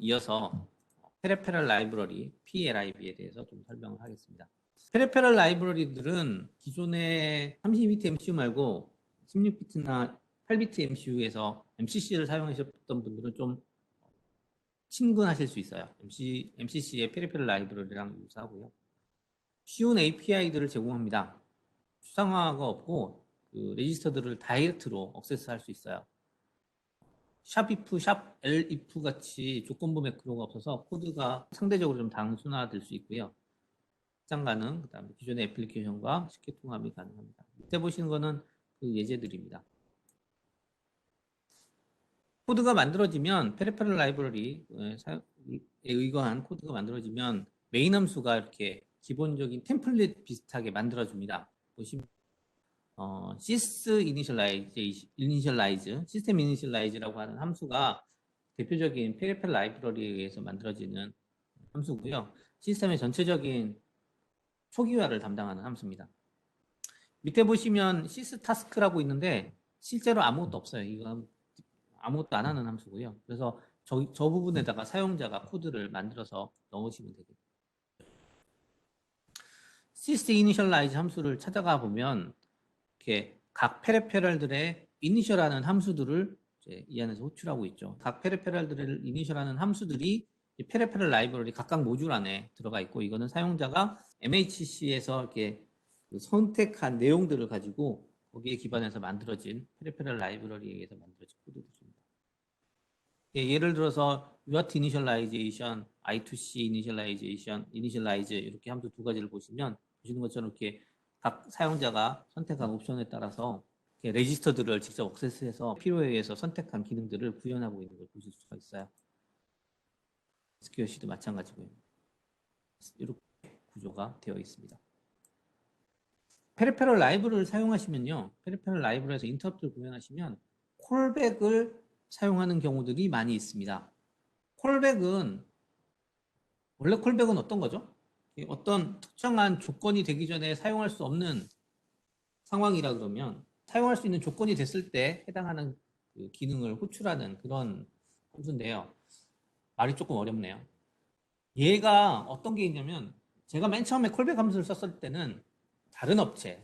이어서 페레페럴 라이브러리 PLIB에 대해서 좀 설명을 하겠습니다. 페레페럴 라이브러리들은 기존의 32비트 MCU 말고 16비트나 8비트 MCU에서 MCC를 사용하셨던 분들은 좀 친근하실 수 있어요. MC, MCC의 페리페럴 라이브러리랑 유사하고요. 쉬운 API들을 제공합니다. 수상화가 없고 그 레지스터들을 다이렉트로 액세스할 수 있어요. 샵if, 샵elif 같이 조건부 매크로가 없어서 코드가 상대적으로 좀 단순화될 수 있고요. 확장 가능, 그 다음에 기존의 애플리케이션과 쉽게 통합이 가능합니다. 밑에 보시는 거는 그 예제들입니다. 코드가 만들어지면 페리페럴 라이브러리에 의거한 코드가 만들어지면 메인 함수가 이렇게 기본적인 템플릿 비슷하게 만들어줍니다. 보시면 어, sys initialize, initialize, 시스템 initialize라고 하는 함수가 대표적인 페리페럴 라이브러리에 의해서 만들어지는 함수고요. 시스템의 전체적인 초기화를 담당하는 함수입니다. 밑에 보시면 sys task라고 있는데 실제로 아무것도 없어요. 이건 아무것도 안 하는 함수고요. 그래서 저, 저 부분에다가 사용자가 코드를 만들어서 넣으시면 되겠죠. sys initialize 함수를 찾아가 보면 이렇게 각 페레페럴들의 이니셜하는 함수들을 이 안에서 호출하고 있죠. 각 페레페럴들을 이니셜하는 함수들이 이 페레페럴 라이브러리 각각 모듈 안에 들어가 있고 이거는 사용자가 MHC에서 이렇게 그 선택한 내용들을 가지고 거기에 기반해서 만들어진 페리페럴 라이브러리에 의해서 만들어진 코드들입니다. 예, 예를 들어서 UART initialization, I2C initialization, initialize 이렇게 함수 두 가지를 보시면 보시는 것처럼 이렇게 각 사용자가 선택한 옵션에 따라서 레지스터들을 직접 액세스해서 필요에 의해서 선택한 기능들을 구현하고 있는 걸 보실 수가 있어요. SQLC도 마찬가지고요. 이렇게 구조가 되어 있습니다. 페리페럴 라이브를 사용하시면요. 페리페럴 라이브에서 인터럽트를 구현하시면 콜백을 사용하는 경우들이 많이 있습니다. 콜백은 원래 콜백은 어떤 거죠? 어떤 특정한 조건이 되기 전에 사용할 수 없는 상황이라 그러면 사용할 수 있는 조건이 됐을 때 해당하는 그 기능을 호출하는 그런 함수인데요. 말이 조금 어렵네요. 얘가 어떤 게 있냐면 제가 맨 처음에 콜백 함수를 썼을 때는 다른 업체,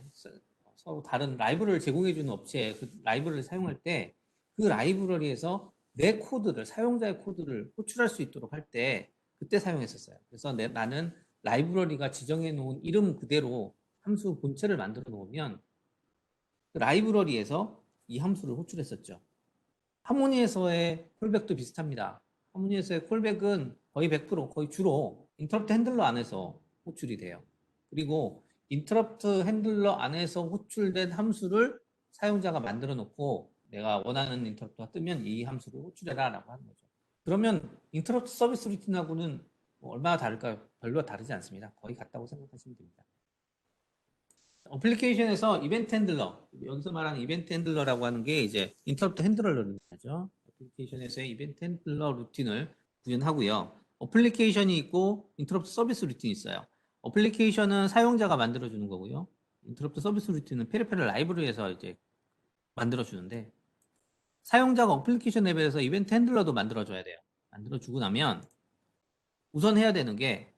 서로 다른 라이브러리를 제공해주는 업체 그 라이브러리를 사용할 때 그 라이브러리에서 내 코드를 사용자의 코드를 호출할 수 있도록 할 때 그때 사용했었어요. 그래서 내, 나는 라이브러리가 지정해 놓은 이름 그대로 함수 본체를 만들어 놓으면 그 라이브러리에서 이 함수를 호출했었죠. 하모니에서의 콜백도 비슷합니다. 하모니에서의 콜백은 거의 100% 거의 주로 인터럽트 핸들러 안에서 호출이 돼요. 그리고 인터럽트 핸들러 안에서 호출된 함수를 사용자가 만들어 놓고 내가 원하는 인터럽트가 뜨면 이 함수를 호출해라 라고 하는 거죠. 그러면 인터럽트 서비스 루틴하고는 뭐 얼마나 다를까요? 별로 다르지 않습니다. 거의 같다고 생각하시면 됩니다. 어플리케이션에서 이벤트 핸들러, 여기서 말하는 이벤트 핸들러라고 하는 게 이제 인터럽트 핸들러를 하죠. 어플리케이션에서의 이벤트 핸들러 루틴을 구현하고요. 어플리케이션이 있고 인터럽트 서비스 루틴이 있어요. 어플리케이션은 사용자가 만들어주는 거고요. 인터럽트 서비스 루틴은 페리페럴 라이브러리에서 이제 만들어주는데 사용자가 어플리케이션 레벨에서 이벤트 핸들러도 만들어줘야 돼요. 만들어주고 나면 우선 해야 되는 게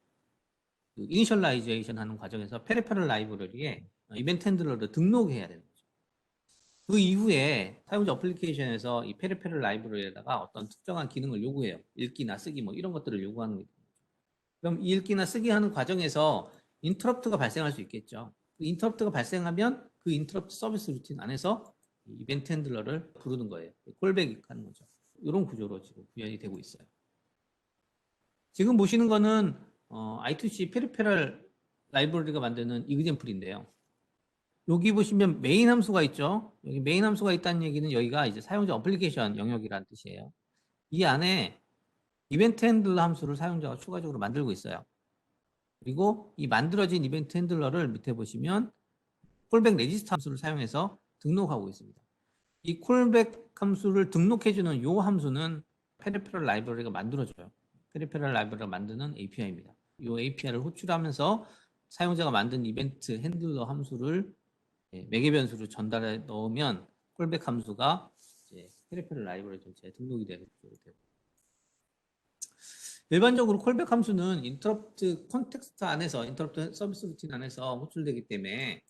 그 이니셜라이제이션 하는 과정에서 페리페럴 라이브러리에 이벤트 핸들러를 등록해야 되는 거죠. 그 이후에 사용자 어플리케이션에서 이 페리페럴 라이브러리에다가 어떤 특정한 기능을 요구해요. 읽기나 쓰기 뭐 이런 것들을 요구하는 거죠. 그럼 읽기나 쓰기 하는 과정에서 인터럽트가 발생할 수 있겠죠. 그 인터럽트가 발생하면 그 인터럽트 서비스 루틴 안에서 이벤트 핸들러를 부르는 거예요. 콜백 하는 거죠. 이런 구조로 지금 구현이 되고 있어요. 지금 보시는 거는 어, I2C 페리페럴 라이브러리가 만드는 이그젠플인데요. 여기 보시면 메인 함수가 있죠. 여기 메인 함수가 있다는 얘기는 여기가 이제 사용자 어플리케이션 영역이라는 뜻이에요. 이 안에 이벤트 핸들러 함수를 사용자가 추가적으로 만들고 있어요. 그리고 이 만들어진 이벤트 핸들러를 밑에 보시면 콜백 레지스터 함수를 사용해서 등록하고 있습니다. 이 콜백 함수를 등록해주는 이 함수는 페리페럴 라이브러리가 만들어줘요. 페리페럴 라이브러리가 만드는 API입니다. 이 API를 호출하면서 사용자가 만든 이벤트 핸들러 함수를 예, 매개 변수로 전달해 넣으면 콜백 함수가 이제 페리페럴 라이브러리 전체에 등록이 되고 일반적으로 콜백 함수는 인터럽트 컨텍스트 안에서 인터럽트 서비스 루틴 안에서 호출되기 때문에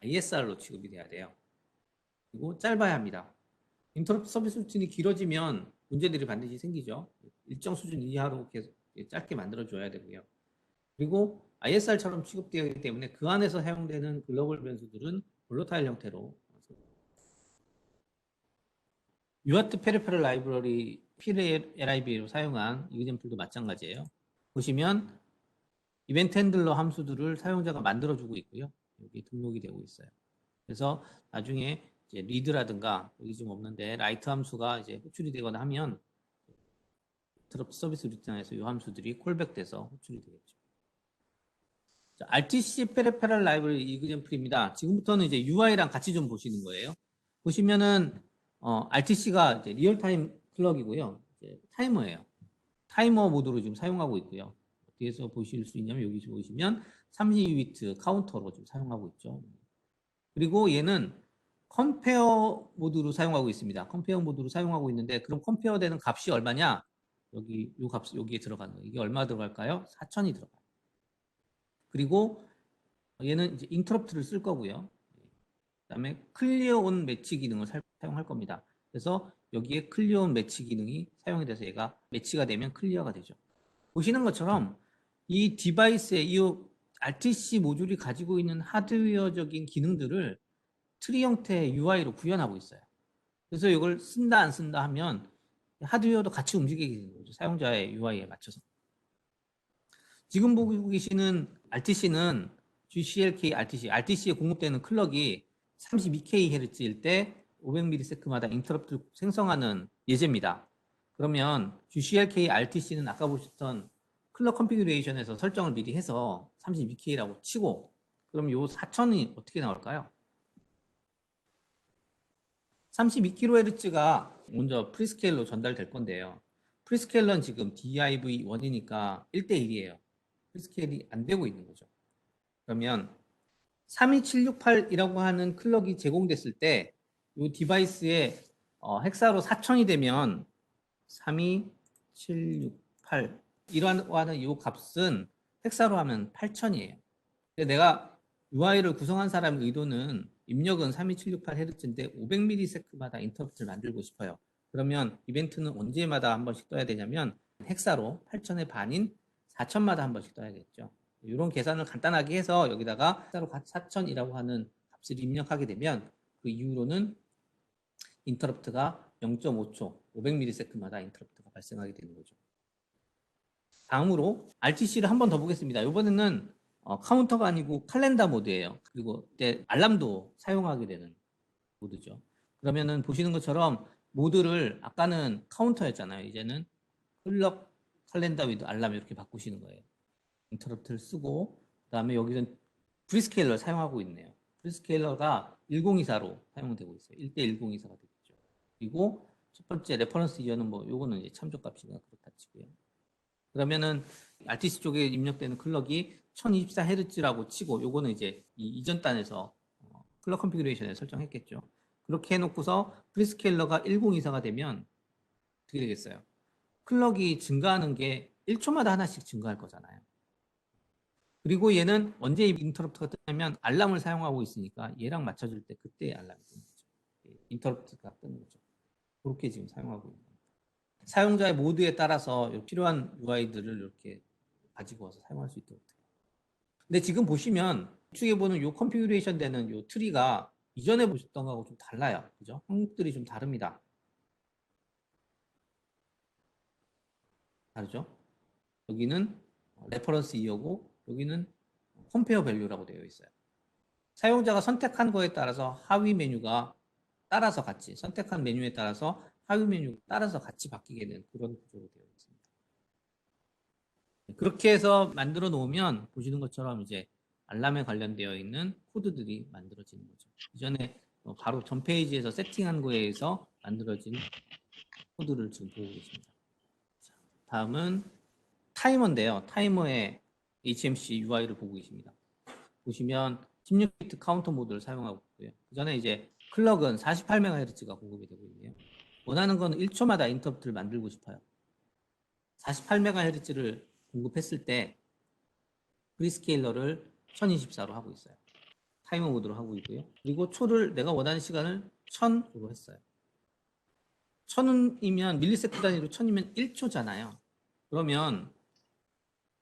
ISR로 취급이 돼야 돼요. 그리고 짧아야 합니다. 인터럽트 서비스 루틴이 길어지면 문제들이 반드시 생기죠. 일정 수준 이하로 계속 짧게 만들어줘야 되고요. 그리고 ISR처럼 취급되기 때문에 그 안에서 사용되는 글로벌 변수들은 볼로타일 형태로 유아트 페리페럴 라이브러리 PLIB로 사용한 이그젠플도 마찬가지예요. 보시면 이벤트 핸들러 함수들을 사용자가 만들어주고 있고요. 여기 등록이 되고 있어요. 그래서 나중에 이제 리드라든가 여기 지금 없는데 라이트 함수가 이제 호출이 되거나 하면 드롭 서비스 루틴에서 이 함수들이 콜백돼서 호출이 되겠죠. 자, RTC 페레페럴 라이브러리 이그젠플입니다. 지금부터는 이제 UI랑 같이 좀 보시는 거예요. 보시면은 어, RTC가 리얼타임 클럭이고요. 타이머예요. 타이머 모드로 지금 사용하고 있고요. 뒤에서 보실 수 있냐면 여기 보시면 32비트 카운터로 지금 사용하고 있죠. 그리고 얘는 컴페어 모드로 사용하고 있습니다. 컴페어 모드로 사용하고 있는데 그럼 컴페어 되는 값이 얼마냐? 여기 요 값, 여기에 들어가는 거. 이게 얼마 들어갈까요? 4천이 들어가요. 그리고 얘는 이제 인터럽트를 쓸 거고요. 그다음에 클리어 온 매치 기능을 사- 사용할 겁니다. 그래서 여기에 클리어 온 매치 기능이 사용이 돼서 얘가 매치가 되면 클리어가 되죠. 보시는 것처럼 이 디바이스의 이 RTC 모듈이 가지고 있는 하드웨어적인 기능들을 트리 형태의 UI로 구현하고 있어요. 그래서 이걸 쓴다 안 쓴다 하면 하드웨어도 같이 움직이게 되는 거죠. 사용자의 UI에 맞춰서. 지금 보고 계시는 RTC는 GCLK RTC, RTC에 공급되는 클럭이 32kHz일 때 500ms마다 인터럽트를 생성하는 예제입니다. 그러면 GCLK RTC는 아까 보셨던 클럭 컨피그레이션에서 설정을 미리 해서 32K라고 치고 그럼 요 4000이 어떻게 나올까요? 32kHz가 먼저 프리스케일로 전달될 건데요. 프리스케일러는 지금 DIV1이니까 1대1이에요. 프리스케일이 안 되고 있는 거죠. 그러면 32768이라고 하는 클럭이 제공됐을 때 이 디바이스의 어, 헥사로 4000이 되면 32768 이라고 하는 이 값은 헥사로 하면 8000이에요. 근데 내가 UI를 구성한 사람의 의도는 입력은 32768Hz인데 500ms마다 인터럽트를 만들고 싶어요. 그러면 이벤트는 언제마다 한 번씩 떠야 되냐면 헥사로 8000의 반인 4000마다 한 번씩 떠야겠죠. 이런 계산을 간단하게 해서 여기다가 헥사로 4000이라고 하는 값을 입력하게 되면 그 이후로는 인터럽트가 0.5초, 500ms마다 인터럽트가 발생하게 되는 거죠. 다음으로 RTC를 한 번 더 보겠습니다. 이번에는 어, 카운터가 아니고 칼렌더 모드예요. 그리고 이제 알람도 사용하게 되는 모드죠. 그러면은 보시는 것처럼 모드를 아까는 카운터였잖아요. 이제는 클럭 칼렌더 위드 알람 이렇게 바꾸시는 거예요. 인터럽트를 쓰고 그다음에 여기는 프리스케일러 사용하고 있네요. 프리스케일러가 1024로 사용되고 있어요. 1대 1024가 되겠죠. 그리고 첫 번째 레퍼런스 이어는 뭐 요거는 이제 참조 값이나 그렇다 치고요. 그러면은 RTC 쪽에 입력되는 클럭이 1024Hz라고 치고 요거는 이제 이 이전 단에서 어, 클럭 컨피그레이션에 설정했겠죠. 그렇게 해놓고서 프리스케일러가 1024가 되면 어떻게 되겠어요? 클럭이 증가하는 게 1초마다 하나씩 증가할 거잖아요. 그리고 얘는 언제 인터럽트가 뜨냐면 알람을 사용하고 있으니까 얘랑 맞춰줄 때 그때 알람이 뜨는 거죠. 인터럽트가 뜨는 거죠. 그렇게 지금 사용하고 있는 겁니다. 사용자의 모드에 따라서 필요한 UI들을 이렇게 가지고 와서 사용할 수 있도록 돼요. 근데 지금 보시면 우측에 보는 요 컨피그레이션 되는 요 트리가 이전에 보셨던 거하고 좀 달라요. 그죠? 항목들이 좀 다릅니다. 다르죠? 여기는 레퍼런스 이어고 여기는 컴페어 밸류라고 되어 있어요. 사용자가 선택한 거에 따라서 하위 메뉴가 따라서 같이 선택한 메뉴에 따라서 하위 메뉴 따라서 같이 바뀌게 되는 그런 구조로 되어 있습니다. 그렇게 해서 만들어 놓으면 보시는 것처럼 이제 알람에 관련되어 있는 코드들이 만들어지는 거죠. 이전에 어, 바로 전 페이지에서 세팅한 거에 의해서 만들어진 코드를 지금 보고 계십니다. 자, 다음은 타이머인데요. 타이머의 HMC UI를 보고 계십니다. 보시면 16비트 카운터 모드를 사용하고 있고요. 그 전에 이제 클럭은 48MHz가 공급이 되고 있네요. 원하는 건 1초마다 인터럽트를 만들고 싶어요. 48MHz를 공급했을 때 프리스케일러를 1024로 하고 있어요. 타이머 모드로 하고 있고요. 그리고 초를 내가 원하는 시간을 1000으로 했어요. 1000이면 밀리세컨 단위로 1000이면 1초잖아요. 그러면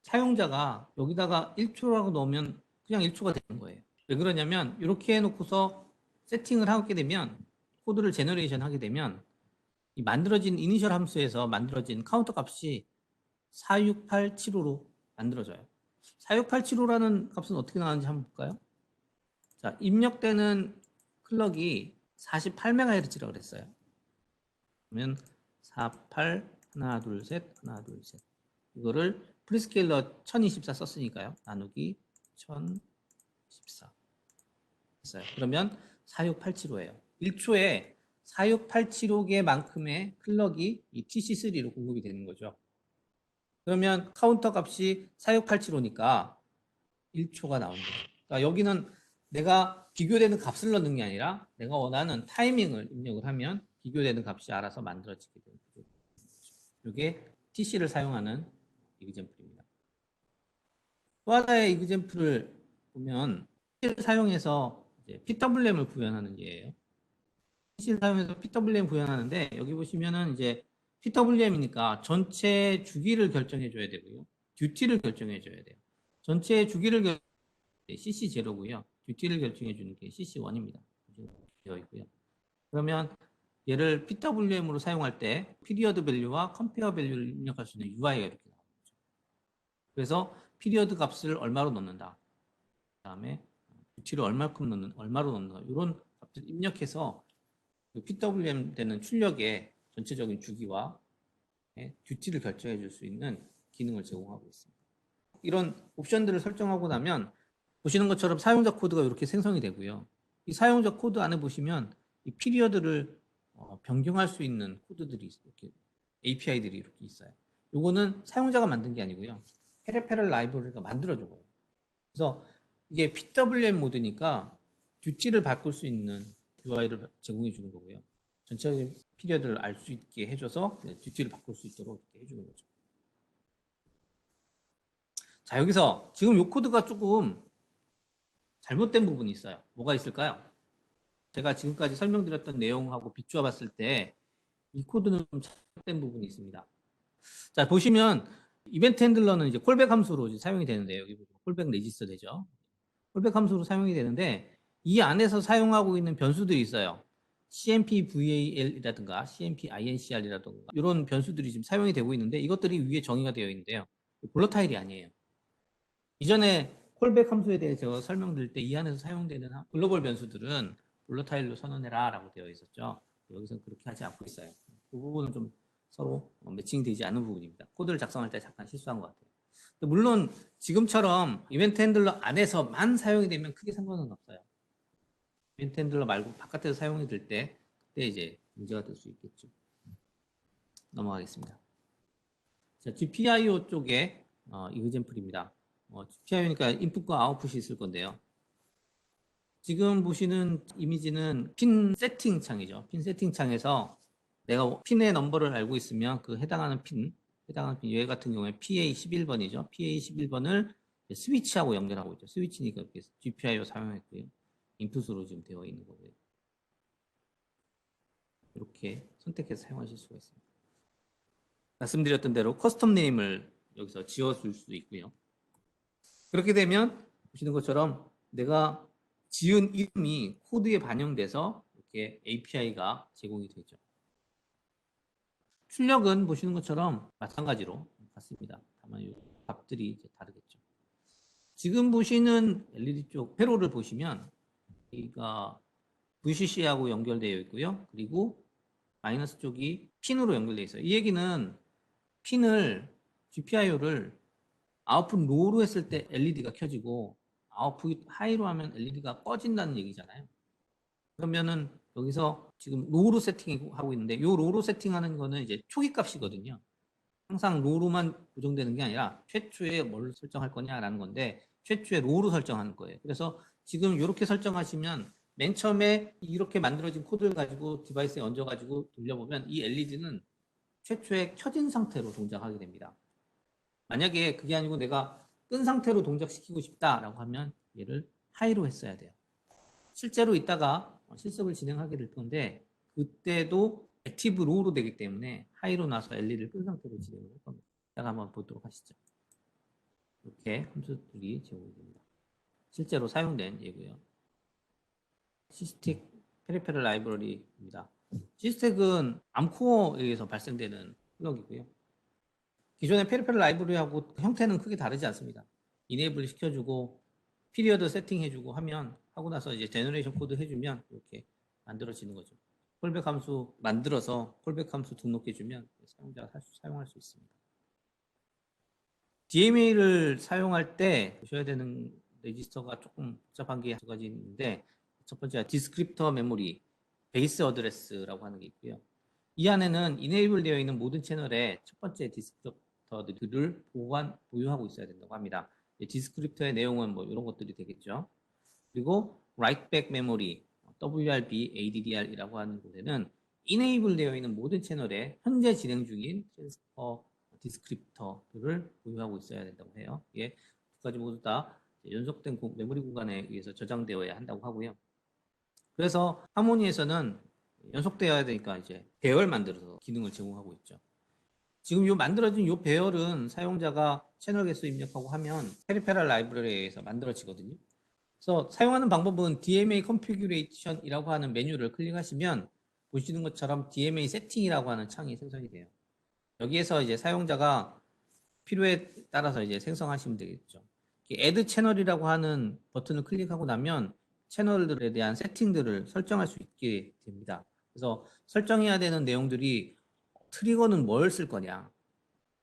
사용자가 여기다가 1초라고 넣으면 그냥 1초가 되는 거예요. 왜 그러냐면 이렇게 해놓고서 세팅을 하게 되면 코드를 제너레이션 하게 되면 이 만들어진 이니셜 함수에서 만들어진 카운터 값이 46875로 만들어져요. 46875라는 값은 어떻게 나왔는지 한번 볼까요? 자, 입력되는 클럭이 48MHz라고 그랬어요. 그러면 48 하나 둘 셋 하나 둘 셋 이거를 프리스케일러 1024 썼으니까요. 나누기 1014 했어요. 그러면 46875예요. 1초에 46875개만큼의 클럭이 이 TC3로 공급이 되는 거죠. 그러면 카운터 값이 46875니까 1초가 나오는 거죠. 그러니까 여기는 내가 비교되는 값을 넣는 게 아니라 내가 원하는 타이밍을 입력을 하면 비교되는 값이 알아서 만들어지게 되는 거죠. 이게 TC를 사용하는 이그젠플입니다. 또 하나의 이그젠플을 보면 TC를 사용해서 이제 PWM을 구현하는 예예요. TC를 사용해서 PWM 구현하는데 여기 보시면은 이제 PWM이니까 전체 주기를 결정해 줘야 되고요. 듀티를 결정해 줘야 돼요. 전체 주기를 결 CC0고요. 듀티를 결정해 주는 게 CC1입니다. 되어 있고요. 그러면 얘를 PWM으로 사용할 때 피리어드 밸류와 컴페어 밸류를 입력할 수 있는 UI가 이렇게 나오는 거죠. 그래서 피리어드 값을 얼마로 넣는다. 그다음에 듀티를 얼마큼 넣는 얼마로 넣는다. 이런 값을 입력해서 그 PWM 되는 출력의 전체적인 주기와 예, 듀티를 결정해 줄 수 있는 기능을 제공하고 있습니다. 이런 옵션들을 설정하고 나면 보시는 것처럼 사용자 코드가 이렇게 생성이 되고요. 이 사용자 코드 안에 보시면 이 피리어드를 어, 변경할 수 있는 코드들이 이렇게 API들이 이렇게 있어요. 요거는 사용자가 만든 게 아니고요. 페레페럴 라이브러리가 만들어준 거예요. 그래서 이게 PWM 모드니까 듀티를 바꿀 수 있는 UI를 제공해 주는 거고요. 전체적인 피리어드를 알 수 있게 해줘서 듀티를 바꿀 수 있도록 이렇게 해주는 거죠. 자 여기서 지금 요 코드가 조금 잘못된 부분이 있어요. 뭐가 있을까요? 제가 지금까지 설명드렸던 내용하고 비추어 봤을 때 이 코드는 좀 잘못된 부분이 있습니다. 자 보시면 이벤트 핸들러는 이제 콜백 함수로 이제 사용이 되는데 여기 보면 콜백 레지스터 되죠. 콜백 함수로 사용이 되는데 이 안에서 사용하고 있는 변수들이 있어요. CMP VAL이라든가 CMP INCR이라든가 이런 변수들이 지금 사용이 되고 있는데 이것들이 위에 정의가 되어 있는데요. 볼러타일이 아니에요. 이전에 콜백 함수에 대해 제가 설명드릴 때 이 안에서 사용되는 글로벌 변수들은 볼러타일로 선언해라 라고 되어 있었죠. 여기서는 그렇게 하지 않고 있어요. 그 부분은 좀 서로 매칭되지 않은 부분입니다. 코드를 작성할 때 잠깐 실수한 것 같아요. 물론 지금처럼 이벤트 핸들러 안에서만 사용이 되면 크게 상관은 없어요. 이벤트 핸들러 말고 바깥에서 사용이 될 때 그때 이제 문제가 될 수 있겠죠. 넘어가겠습니다. 자, GPIO 쪽에 어, 이그젠플입니다. 어, GPIO니까 인풋과 아웃풋이 있을 건데요. 지금 보시는 이미지는 핀 세팅 창이죠. 핀 세팅 창에서 내가 핀의 넘버를 알고 있으면 그 해당하는 핀, 해당하는 핀, 얘 같은 경우에 PA11번이죠. PA11번을 스위치하고 연결하고 있죠. 스위치니까 이렇게 GPIO 사용했고요. 인풋으로 지금 되어 있는 거고요. 이렇게 선택해서 사용하실 수가 있습니다. 말씀드렸던 대로 커스텀 네임을 여기서 지어줄 수도 있고요. 그렇게 되면 보시는 것처럼 내가 지은 이름이 코드에 반영돼서 이렇게 API가 제공이 되죠. 출력은 보시는 것처럼 마찬가지로 같습니다. 다만 이 값들이 이제 다르겠죠. 지금 보시는 LED 쪽 회로를 보시면 여기가 VCC하고 연결되어 있고요. 그리고 마이너스 쪽이 핀으로 연결되어 있어요. 이 얘기는 핀을 GPIO를 아웃풋 로우로 했을 때 LED가 켜지고 아웃풋 하이로 하면 LED가 꺼진다는 얘기잖아요. 그러면은 여기서 지금 로우로 세팅하고 있는데 이 로우로 세팅하는 거는 이제 초기 값이거든요. 항상 로우로만 고정되는 게 아니라 최초에 뭘 설정할 거냐라는 건데 최초에 로우로 설정하는 거예요. 그래서 지금 이렇게 설정하시면 맨 처음에 이렇게 만들어진 코드를 가지고 디바이스에 얹어가지고 돌려보면 이 LED는 최초에 켜진 상태로 동작하게 됩니다. 만약에 그게 아니고 내가 끈 상태로 동작시키고 싶다라고 하면 얘를 하이로 했어야 돼요. 실제로 이따가 실습을 진행하게 될 건데 그때도 액티브 로우로 되기 때문에 하이로 나서 LED를 끈 상태로 진행을 할 겁니다. 이따가 한번 보도록 하시죠. 이렇게 함수들이 제공이 됩니다. 실제로 사용된 예고요. 시스틱 페리페럴 라이브러리입니다. 시스텍은 암코어에 의해서 발생되는 플러그이고요. 기존의 페리페럴 라이브러리하고 형태는 크게 다르지 않습니다. 이네이블 시켜주고 피리어드 세팅해주고 하면 하고 나서 이제 제너레이션 코드 해주면 이렇게 만들어지는 거죠. 콜백 함수 만들어서 콜백 함수 등록해주면 사용자가 사용할 수 있습니다. DMA를 사용할 때 보셔야 되는 레지스터가 조금 복잡한 게 두 가지 있는데 첫 번째가 디스크립터 메모리 베이스 어드레스라고 하는 게 있고요. 이 안에는 이네이블 되어 있는 모든 채널의 첫 번째 디스크립터들을 보관 보유하고 있어야 된다고 합니다. 이 디스크립터의 내용은 뭐 이런 것들이 되겠죠. 그리고 write back memory WRB ADDR이라고 하는 곳에는 이네이블 되어 있는 모든 채널에 현재 진행 중인 트랜스퍼 디스크립터들을 보유하고 있어야 된다고 해요. 이게 두 가지 모두 다 연속된 공- 메모리 공간에 의해서 저장되어야 한다고 하고요. 그래서 하모니에서는 연속되어야 되니까 이제 배열 만들어서 기능을 제공하고 있죠. 지금 이 만들어진 이 배열은 사용자가 채널 개수 입력하고 하면 페리페럴 라이브러리에 의해서 만들어지거든요. 그래서 사용하는 방법은 DMA configuration이라고 하는 메뉴를 클릭하시면 보시는 것처럼 DMA 세팅이라고 하는 창이 생성이 돼요. 여기에서 이제 사용자가 필요에 따라서 이제 생성하시면 되겠죠. 이 add 채널이라고 하는 버튼을 클릭하고 나면 채널들에 대한 세팅들을 설정할 수 있게 됩니다. 그래서 설정해야 되는 내용들이 트리거는 뭘 쓸 거냐,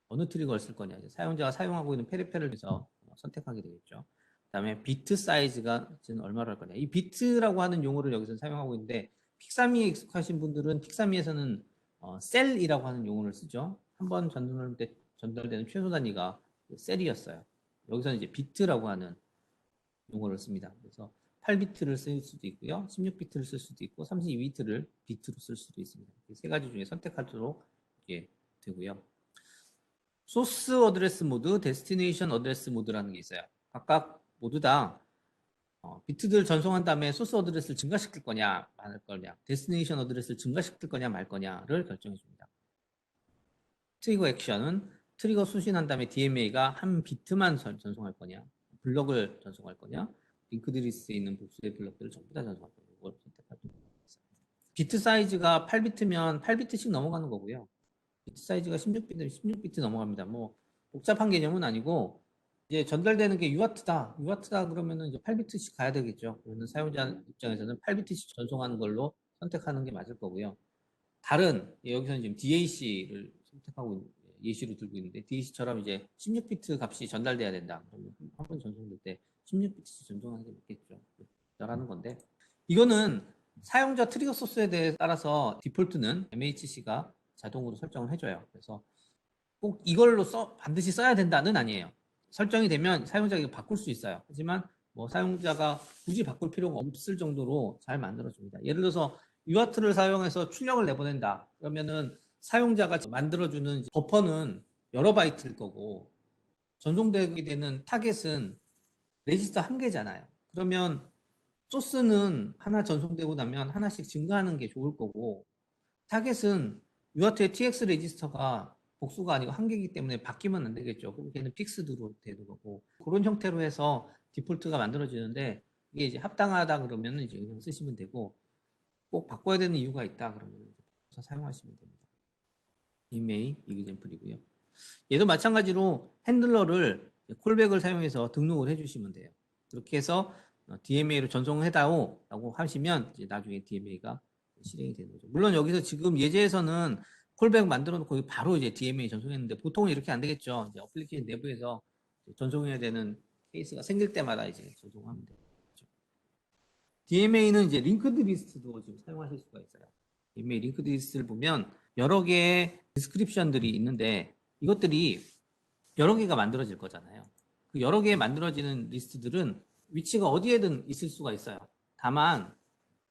어느 트리거를 쓸 거냐, 사용자가 사용하고 있는 페리페럴에서 선택하게 되겠죠. 그다음에 비트 사이즈가 지금 얼마로 할 거냐. 이 비트라고 하는 용어를 여기서 사용하고 있는데 픽사미에 익숙하신 분들은 픽사미에서는 어, 셀이라고 하는 용어를 쓰죠. 한 번 전달 때 전달되는 최소 단위가 셀이었어요. 여기서는 이제 비트라고 하는 용어를 씁니다. 그래서 8비트를 쓸 수도 있고요. 16비트를 쓸 수도 있고 32비트를 비트로 쓸 수도 있습니다. 이세 가지 중에 선택하도록 이게 되고요. 소스 어드레스 모드, 데스티네이션 어드레스 모드라는 게 있어요. 각각 모두 다 어, 비트들 전송한 다음에 소스 어드레스를 증가시킬 거냐 말 거냐, 데스티네이션 어드레스를 증가시킬 거냐 말 거냐를 결정해 줍니다. 트리거 액션은 트리거 수신한 다음에 DMA가 한 비트만 전- 전송할 거냐, 블럭을 전송할 거냐, 링크드 리스트에 있는 복수의 블럭들을 전부 다 전송할 거냐, 이걸 선택할 수 있습니다. 비트 사이즈가 8비트면 8비트씩 넘어가는 거고요. 비트 사이즈가 16비트면 16비트 넘어갑니다. 뭐 복잡한 개념은 아니고 이제 전달되는 게 UART다. UART다 그러면은 이제 8비트씩 가야 되겠죠. 그러면 사용자 입장에서는 8비트씩 전송하는 걸로 선택하는 게 맞을 거고요. 다른 예, 여기서는 지금 DAC를 선택하고 예시로 들고 있는데 DAC처럼 이제 16비트 값이 전달돼야 된다. 한 번 전송될 때 16비트씩 전송하는 게 맞겠죠. 라는 건데 이거는 사용자 트리거 소스에 대해 따라서 디폴트는 MHC가 자동으로 설정을 해줘요. 그래서 꼭 이걸로 써 반드시 써야 된다는 아니에요. 설정이 되면 사용자가 바꿀 수 있어요. 하지만 뭐 사용자가 굳이 바꿀 필요가 없을 정도로 잘 만들어줍니다. 예를 들어서 UART를 사용해서 출력을 내보낸다. 그러면은 사용자가 만들어주는 버퍼는 여러 바이트일 거고 전송되게 되는 타겟은 레지스터 한 개잖아요. 그러면 소스는 하나 전송되고 나면 하나씩 증가하는 게 좋을 거고 타겟은 UART의 TX 레지스터가 복수가 아니고 한 개이기 때문에 바뀌면 안 되겠죠. 그럼 걔는 픽스드로 되는 거고 그런 형태로 해서 디폴트가 만들어지는데 이게 이제 합당하다 그러면 이제 쓰시면 되고 꼭 바꿔야 되는 이유가 있다 그러면 사용하시면 됩니다. 이메일 이그젠플이고요. 얘도 마찬가지로 핸들러를 콜백을 사용해서 등록을 해주시면 돼요. 그렇게 해서 DMA로 전송해다오 라고 하시면 이제 나중에 DMA가 실행이 되는 거죠. 물론 여기서 지금 예제에서는 콜백 만들어 놓고 바로 이제 DMA 전송했는데 보통은 이렇게 안 되겠죠. 이제 어플리케이션 내부에서 전송해야 되는 케이스가 생길 때마다 이제 전송하면 되죠. DMA는 이제 링크드 리스트도 지금 사용하실 수가 있어요. DMA 링크드 리스트를 보면 여러 개의 디스크립션들이 있는데 이것들이 여러 개가 만들어질 거잖아요. 그 여러 개 만들어지는 리스트들은 위치가 어디에든 있을 수가 있어요. 다만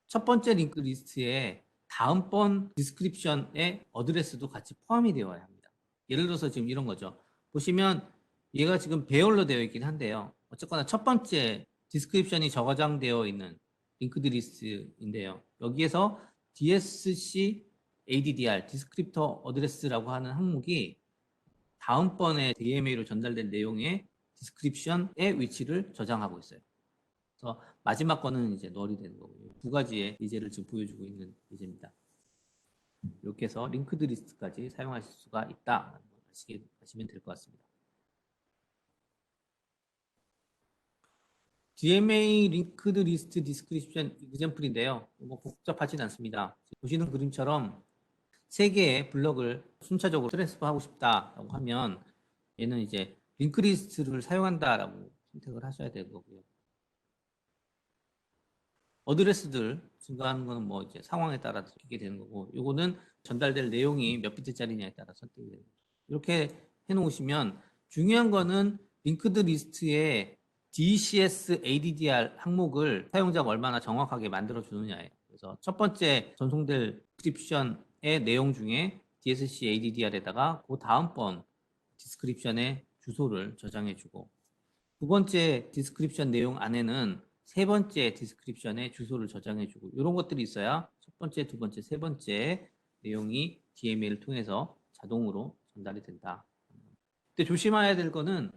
첫 번째 링크 리스트에 다음번 디스크립션에 어드레스도 같이 포함이 되어야 합니다. 예를 들어서 지금 이런 거죠. 보시면 얘가 지금 배열로 되어 있긴 한데요. 어쨌거나 첫 번째 디스크립션이 저장되어 있는 링크드 리스트인데요. 여기에서 DSC ADDR, 디스크립터 어드레스라고 하는 항목이 다음번에 DMA로 전달된 내용의 디스크립션의 위치를 저장하고 있어요. 그래서 마지막 거는 이제 널이 되는 거고요. 두 가지의 예제를 지금 보여주고 있는 예제입니다. 이렇게 해서 링크드 리스트까지 사용하실 수가 있다. 아시면 될 것 같습니다. DMA 링크드 리스트 디스크립션 이그젠플인데요. 뭐 복잡하진 않습니다. 보시는 그림처럼 세 개의 블럭을 순차적으로 트랜스퍼 하고 싶다라고 하면 얘는 이제 링크 리스트를 사용한다라고 선택을 하셔야 되는 거고요. 어드레스들 증가하는 거는 뭐 이제 상황에 따라 바뀌게 되는 거고 요거는 전달될 내용이 몇 비트짜리냐에 따라 선택이 되는 거죠. 이렇게 해 놓으시면 중요한 거는 링크드 리스트에 DCS ADDR 항목을 사용자가 얼마나 정확하게 만들어 주느냐예요. 그래서 첫 번째 전송될 디스크립션의 내용 중에 DSC ADDR에다가 그 다음번 디스크립션의 주소를 저장해 주고 두 번째 디스크립션 내용 안에는 세 번째 디스크립션의 주소를 저장해 주고 이런 것들이 있어야 첫 번째, 두 번째, 세 번째 내용이 DMA를 통해서 자동으로 전달이 된다. 근데 조심해야 될 거는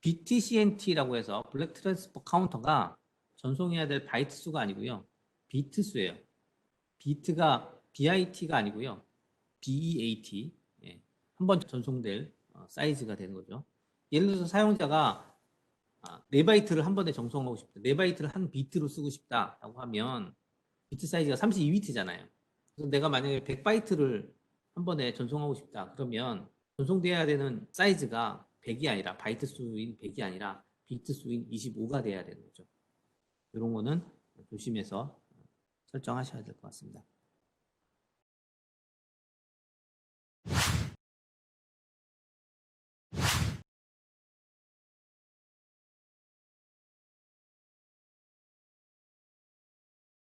BTCNT라고 해서 블랙 트랜스퍼 카운터가 전송해야 될 바이트 수가 아니고요. 비트 수예요. 비트가 BIT가 아니고요. BEAT. 예. 한번 전송될 어, 사이즈가 되는 거죠. 예를 들어서 사용자가 아, 4바이트를 한 번에 전송하고 싶다. 4바이트를 한 비트로 쓰고 싶다라고 하면 비트 사이즈가 32비트잖아요. 그래서 내가 만약에 100바이트를 한 번에 전송하고 싶다. 그러면 전송돼야 되는 사이즈가 100이 아니라 바이트 수인 100이 아니라 비트 수인 25가 돼야 되는 거죠. 이런 거는 조심해서 설정하셔야 될 것 같습니다.